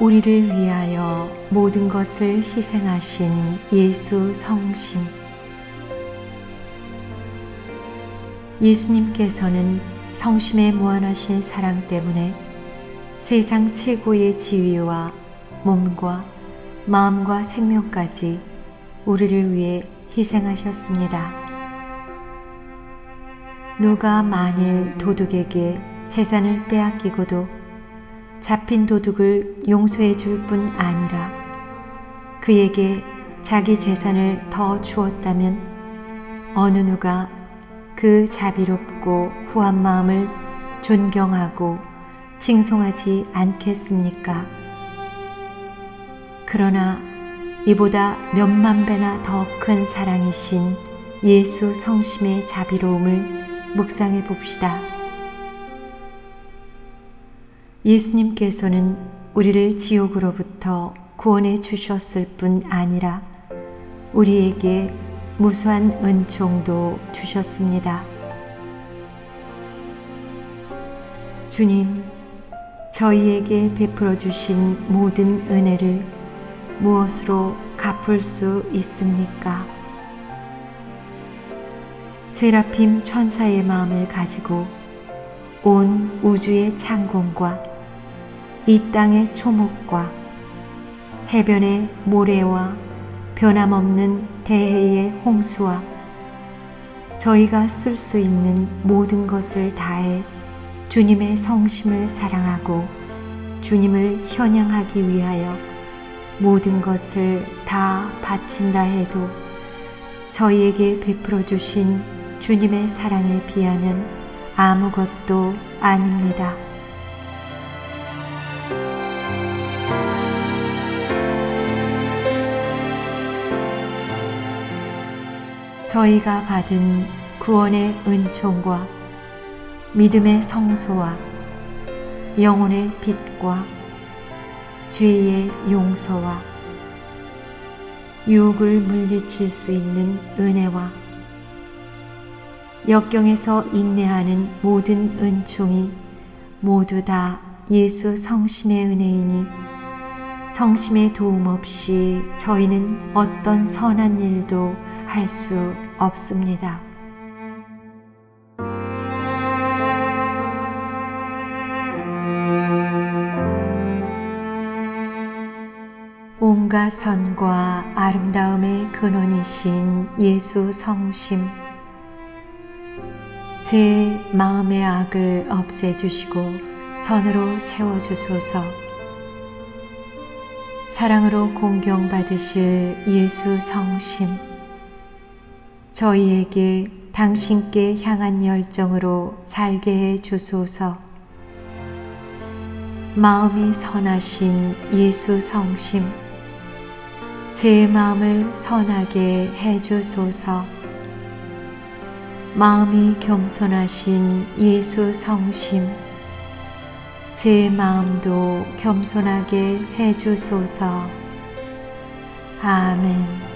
우리를 위하여 모든 것을 희생하신 예수 성심. 예수님께서는 성심의 무한하신 사랑 때문에 세상 최고의 지위와 몸과 마음과 생명까지 우리를 위해 희생하셨습니다. 누가 만일 도둑에게 재산을 빼앗기고도 잡힌 도둑을 용서해 줄 뿐 아니라 그에게 자기 재산을 더 주었다면 어느 누가 그 자비롭고 후한 마음을 존경하고 칭송하지 않겠습니까? 그러나 이보다 몇만 배나 더 큰 사랑이신 예수 성심의 자비로움을 묵상해 봅시다. 예수님께서는 우리를 지옥으로부터 구원해 주셨을 뿐 아니라 우리에게 무수한 은총도 주셨습니다. 주님, 저희에게 베풀어 주신 모든 은혜를 무엇으로 갚을 수 있습니까? 세라핌 천사의 마음을 가지고 온 우주의 창공과 이 땅의 초목과 해변의 모래와 변함없는 대해의 홍수와 저희가 쓸 수 있는 모든 것을 다해 주님의 성심을 사랑하고 주님을 현양하기 위하여 모든 것을 다 바친다 해도 저희에게 베풀어 주신 주님의 사랑에 비하면 아무것도 아닙니다. 저희가 받은 구원의 은총과 믿음의 성소와 영혼의 빛과 죄의 용서와 유혹을 물리칠 수 있는 은혜와 역경에서 인내하는 모든 은총이 모두 다 예수 성심의 은혜이니 성심의 도움 없이 저희는 어떤 선한 일도 할 수 없습니다. 온갖 선과 아름다움의 근원이신 예수 성심. 제 마음의 악을 없애주시고 선으로 채워주소서. 사랑으로 공경받으실 예수 성심. 저희에게 당신께 향한 열정으로 살게 해 주소서. 마음이 선하신 예수 성심. 제 마음을 선하게 해 주소서. 마음이 겸손하신 예수 성심. 제 마음도 겸손하게 해 주소서. 아멘.